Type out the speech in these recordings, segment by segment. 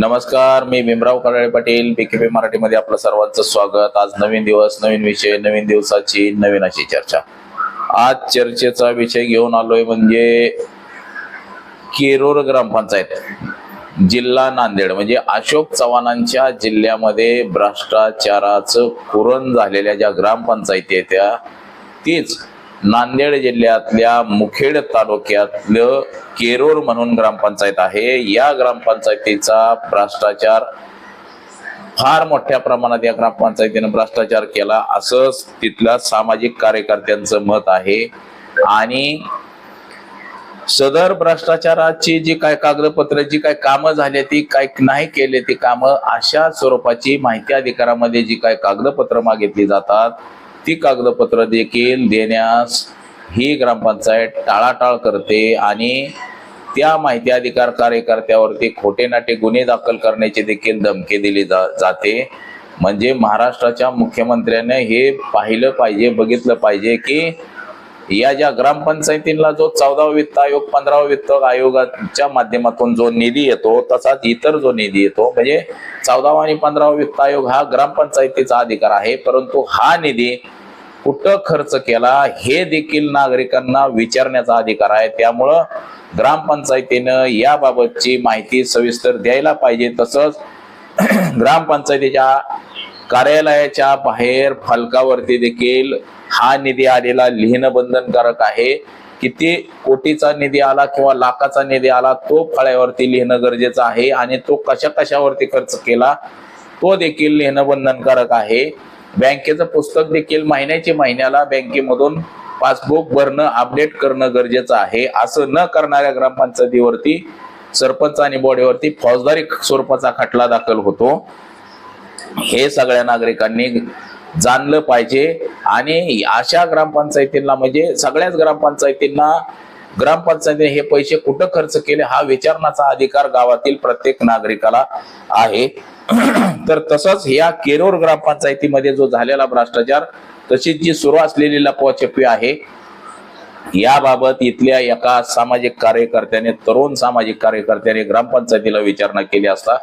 नमस्कार मी भीमराव कराळे पाटील बीकेपी मराठीमध्ये आपलं सर्वांचं स्वागत. आज नवीन दिवस नवीन विषय नवीन दिवसाची नवीन अशी चर्चा. आज चर्चेचा विषय घेऊन आलोय म्हणजे केरोर ग्रामपंचायत जिल्हा नांदेड. म्हणजे अशोक चव्हाणांच्या जिल्ह्यामध्ये भ्रष्टाचाराचं पुरण झालेल्या ज्या ग्रामपंचायती आहेत त्या तीच नांदेड जिल्ह्यातल्या मुखेड तालुक्यातलं केरोर म्हणून ग्रामपंचायत आहे. या ग्रामपंचायतीचा भ्रष्टाचार फार मोठ्या प्रमाणात या ग्रामपंचायतीनं भ्रष्टाचार केला. असं तिथल्या सामाजिक कार्यकर्त्यांचं मत आहे. आणि सदर भ्रष्टाचाराची जी काय कागदपत्र जी काय कामं झाली ती काय नाही केले ती कामं अशा स्वरूपाची माहिती अधिकारामध्ये जी काय कागदपत्र मागितली जातात ती कागदपत्र देखील देण्यास ही ग्रामपंचायत टाळाटाळ करते आणि त्या माहिती अधिकार कार्यकर्त्यावरती खोटे नाटे गुन्हे दाखल करण्याची देखील धमकी दिली जा जाते. म्हणजे महाराष्ट्राच्या मुख्यमंत्र्याने हे पाहिलं पाहिजे बघितलं पाहिजे की या ज्या ग्रामपंचायतींना जो चौदावा वित्त आयोग पंधरावा वित्त आयोगाच्या माध्यमातून जो निधी येतो तसाच इतर जो निधी येतो म्हणजे चौदावा आणि पंधरावा वित्त आयोग हा ग्रामपंचायतीचा अधिकार आहे परंतु हा निधी कुठं खर्च केला हे देखील नागरिकांना विचारण्याचा अधिकार आहे. त्यामुळं ग्रामपंचायतीनं याबाबतची माहिती सविस्तर द्यायला पाहिजे तसंच ग्रामपंचायतीच्या कार्यालयाच्या बाहेर फलकावरती देखील हा निधी आलेला लिहिणं बंधनकारक आहे. किती कोटीचा निधी आला किंवा लाखाचा निधी आला तो फळ्यावरती लिहिणं गरजेचं आहे आणि तो कशा कशावरती खर्च केला तो देखील लिहिणं बंधनकारक आहे. बँकेचं पुस्तक देखील महिन्याच्या महिन्याला बँकेमधून पासबुक भरणं अपडेट करणं गरजेचं आहे. असं न करणाऱ्या ग्रामपंचायतीवरती सरपंच आणि बॉडीवरती फौजदारी स्वरूपाचा खटला दाखल होतो. हे सगळ्या नागरिकांनी जाणलं पाहिजे. आणि अशा ग्रामपंचायतींना म्हणजे सगळ्याच ग्रामपंचायतींना ग्रामपंचायतीने हे पैसे कुठं खर्च केले हा विचारण्याचा अधिकार गावातील प्रत्येक नागरिकाला आहे. तर तसंच या केरोर ग्रामपंचायतीमध्ये जो झालेला भ्रष्टाचार तशीच जी सुरू असलेली लपवाछपी आहे याबाबत इथल्या एका सामाजिक कार्यकर्त्याने तरुण सामाजिक कार्यकर्त्याने ग्रामपंचायतीला विचारणा केली असता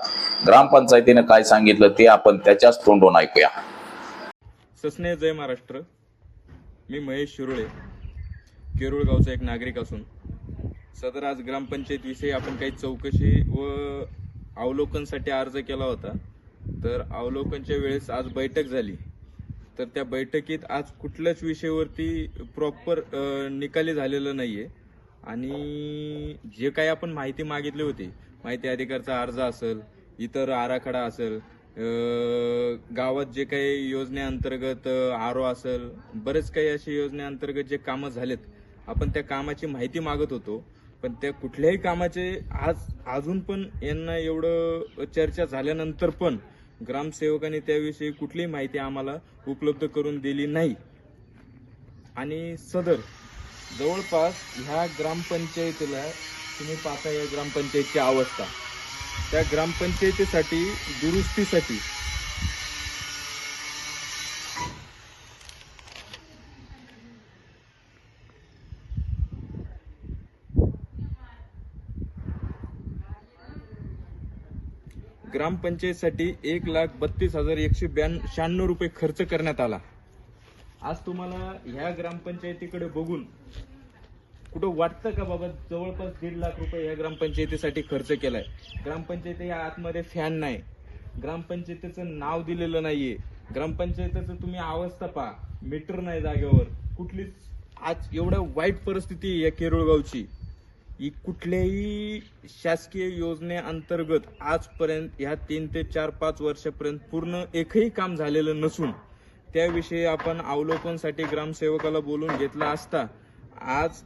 ग्रामपंचायतीने काय सांगितलं ते आपण त्याच्याच तोंडून ऐकूया. ससने जय महाराष्ट्र. मी महेश शिरोळे केरुळ गावचा एक नागरिक असून. सदर आज ग्रामपंचायतविषयी आपण काही चौकशी व अवलोकनसाठी अर्ज केला होता. तर अवलोकनच्या वेळेस आज बैठक झाली. तर त्या बैठकीत आज कुठल्याच विषयावरती प्रॉपर निकाली झालेलं नाहीये. आणि जे काही आपण माहिती मागितली होती माहिती अधिकारचा अर्ज असेल इतर आराखडा असेल गावात जे काही योजनेअंतर्गत आरो असेल बरेच काही असे योजनेअंतर्गत जे कामं झालेत आपण त्या कामाची माहिती मागत होतो. पण त्या कुठल्याही कामाचे आज अजून पण यांना एवढं चर्चा झाल्यानंतर पण ग्रामसेवकांनी त्याविषयी कुठलीही माहिती आम्हाला उपलब्ध करून दिली नाही. आणि सदर जवळपास ह्या ग्रामपंचायतीला तुम्ही पाहता या ग्रामपंचायतची अवस्था. त्या ग्रामपंचायतीसाठी दुरुस्तीसाठी. ग्रामपंचायतीसाठी एक लाख बत्तीस हजार एकशे ब्याण्णव शहाण्णव रुपये खर्च करण्यात आला. आज तुम्हाला ह्या ग्रामपंचायतीकडे बघून कुठं वाटतं का बाबा जवळपास दीड लाख रुपये या ग्रामपंचायतीसाठी खर्च केलाय? ग्रामपंचायती या आतमध्ये फॅन नाही. ग्रामपंचायतीचं नाव दिलेलं नाहीये. ग्रामपंचायतीचं तुम्ही अवस्था पहा. मीटर नाही जागेवर. कुठलीच आज एवढ्या वाईट परिस्थिती आहे या केरुळगावची. ही कुठल्याही शासकीय योजनेअंतर्गत आजपर्यंत ह्या तीन ते चार पाच वर्षापर्यंत पूर्ण एकही काम झालेलं नसून त्याविषयी आपण अवलोकनसाठी ग्रामसेवकाला बोलून घेतला असता आज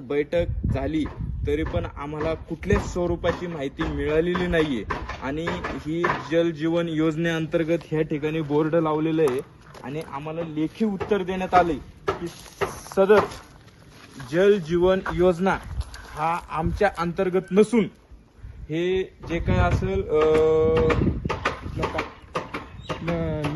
बैठक झाली तरी पण आम्हाला कुठल्याच स्वरूपाची माहिती मिळालेली नाहीये. आणि ही जल जीवन योजनेअंतर्गत ह्या ठिकाणी बोर्ड लावलेलं आहे. आणि आम्हाला लेखी उत्तर देण्यात आले की सदर जल जीवन योजना हा आमच्या अंतर्गत नसून हे जे काय असेल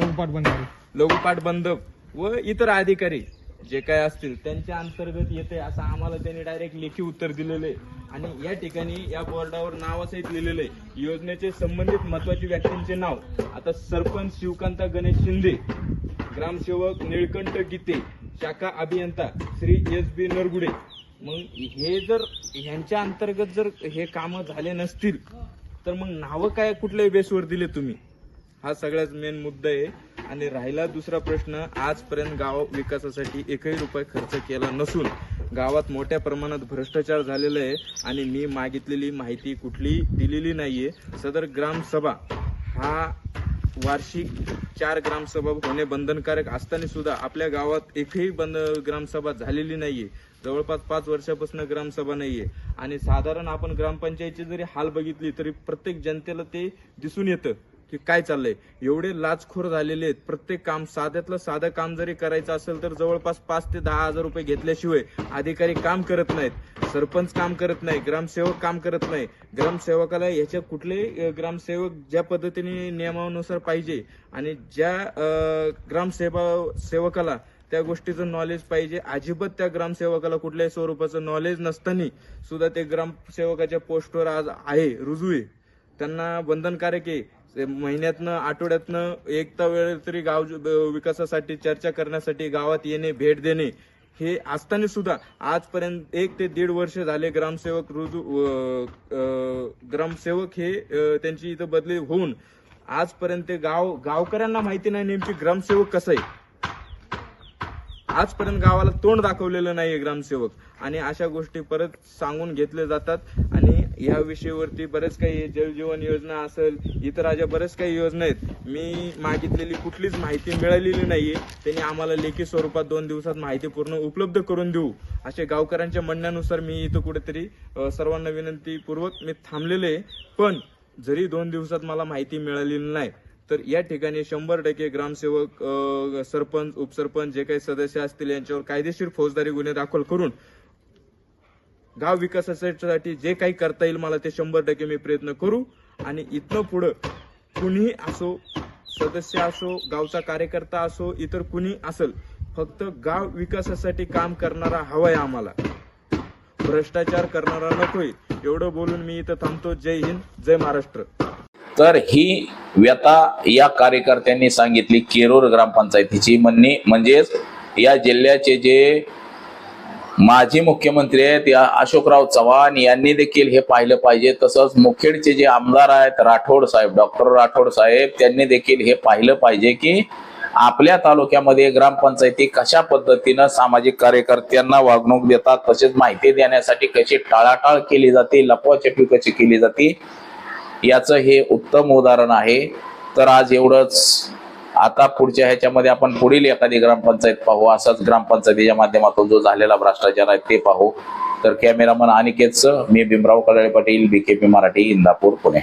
लघुपाठ बंद लघुपाठ बंधक व इतर अधिकारी जे काय असतील त्यांच्या अंतर्गत येते असं आम्हाला त्यांनी डायरेक्ट लेखी उत्तर दिलेलं. आहे आणि या ठिकाणी या बोर्डावर नावासहित लिहिलेलं आहे. योजनेचे संबंधित महत्वाची व्यक्तींचे नाव. आता सरपंच शिवकांता गणेश शिंदे ग्रामसेवक निळकंठ गीते शाखा अभियंता श्री एस बी नरगुडे. मग हे जर ह्यांच्या अंतर्गत जर हे कामं झाले नसतील तर मग नावं काय कुठल्याही बेसवर दिले तुम्ही? हा सगळ्यात मेन मुद्दा आहे. आणि राहिला दुसरा प्रश्न आजपर्यंत गाव विकासासाठी एकही रुपये खर्च केला नसून गावात मोठ्या प्रमाणात भ्रष्टाचार झालेला आहे आणि मी मागितलेली माहिती कुठली दिलेली नाहीये. सदर ग्रामसभा हा वार्षिक चार ग्रामसभा होणे बंधनकारक असताना सुद्धा आपल्या गावात एकही बंद ग्रामसभा झालेली नाहीये. जवळपास पाच वर्षापासून ग्रामसभा नाहीये. आणि साधारण आपण ग्रामपंचायतची जरी हाल बघितली तरी प्रत्येक जनतेला ते दिसून येतं. की काय चाललंय? एवढे लाचखोर झालेले आहेत. प्रत्येक काम साध्यातलं साधं काम जरी करायचं असेल तर जवळपास पाच ते दहा हजार रुपये घेतल्याशिवाय अधिकारी काम करत नाहीत. सरपंच काम करत नाही ग्रामसेवक काम करत नाही. ग्रामसेवकाला ह्याच्या कुठले ग्रामसेवक ज्या पद्धतीने नियमानुसार पाहिजे आणि ज्या ग्रामसेवा सेवकाला त्या गोष्टीचं नॉलेज पाहिजे अजिबात त्या ग्रामसेवकाला कुठल्याही स्वरूपाचं नॉलेज नसताना सुद्धा ते ग्रामसेवकाच्या पोस्टवर आज आहे रुजू आहे. त्यांना बंधनकारक आहे. ते महिन्यातनं आठवड्यातनं एकता वेळ तरी गाव विकासासाठी चर्चा करण्यासाठी गावात येणे भेट देणे हे असताना सुद्धा आजपर्यंत एक ते दीड वर्ष झाले ग्रामसेवक रुजू ग्रामसेवक हे त्यांची इथं बदली होऊन आजपर्यंत ते गाव गावकऱ्यांना माहिती नाही नेमकी ग्रामसेवक कसं आहे. आजपर्यंत गावाला तोंड दाखवलेलं नाहीये ग्रामसेवक. आणि अशा गोष्टी परत सांगून घेतले जातात. आणि ह्या विषयावरती बरेच काही जलजीवन योजना असेल इतर अशा बरेच काही योजना आहेत. मी मागितलेली कुठलीच माहिती मिळालेली नाहीये. त्यांनी आम्हाला लेखी स्वरूपात दोन दिवसात माहिती पूर्ण उपलब्ध करून देऊ. असे गावकऱ्यांच्या म्हणण्यानुसार मी इथं कुठेतरी सर्वांना विनंतीपूर्वक मी थांबलेले आहे. पण जरी दोन दिवसात मला माहिती मिळालेली नाही तर या ठिकाणी शंभर टक्के ग्रामसेवक सरपंच उपसरपंच जे काही सदस्य असतील यांच्यावर कायदेशीर फौजदारी गुन्हे दाखल करून गाव विकासासाठी जे काही करता येईल मला ते शंभर टक्के मी प्रयत्न करू. आणि इथनं पुढं कुणीही असो सदस्य असो गावचा कार्यकर्ता असो इतर कुणी असेल फक्त गाव विकासासाठी काम करणारा हवाय आम्हाला. भ्रष्टाचार करणारा नकोय. एवढं बोलून मी इथं थांबतो. जय हिंद जय महाराष्ट्र. तर ही व्यथा या कार्यकर्त्यांनी सांगितली. केरूर ग्रामपंचायतीची म्हणणे म्हणजेच या जिल्ह्याचे जे माजी मुख्यमंत्री आहेत या अशोकराव चव्हाण यांनी देखील हे पाहिलं पाहिजे. तसंच मुखेडचे जे आमदार आहेत राठोड साहेब डॉक्टर राठोड साहेब त्यांनी देखील हे पाहिलं पाहिजे की आपल्या तालुक्यामध्ये ग्रामपंचायती कशा पद्धतीनं सामाजिक कार्यकर्त्यांना वागणूक देतात तसेच माहिती देण्यासाठी कशी टाळाटाळ केली जाते लपवाछपी कशी केली जाते याचं हे उत्तम उदाहरण आहे. तर आज एवढंच. आता पुढच्या ह्याच्यामध्ये आपण पुढील एखादी ग्रामपंचायत पाहू. असाच ग्रामपंचायतीच्या माध्यमातून जो झालेला भ्रष्टाचार आहे ते पाहू. तर कॅमेरामन अनिकेतचं मी भीमराव कडाळे पाटील बीकेपी मराठी इंदापूर पुणे.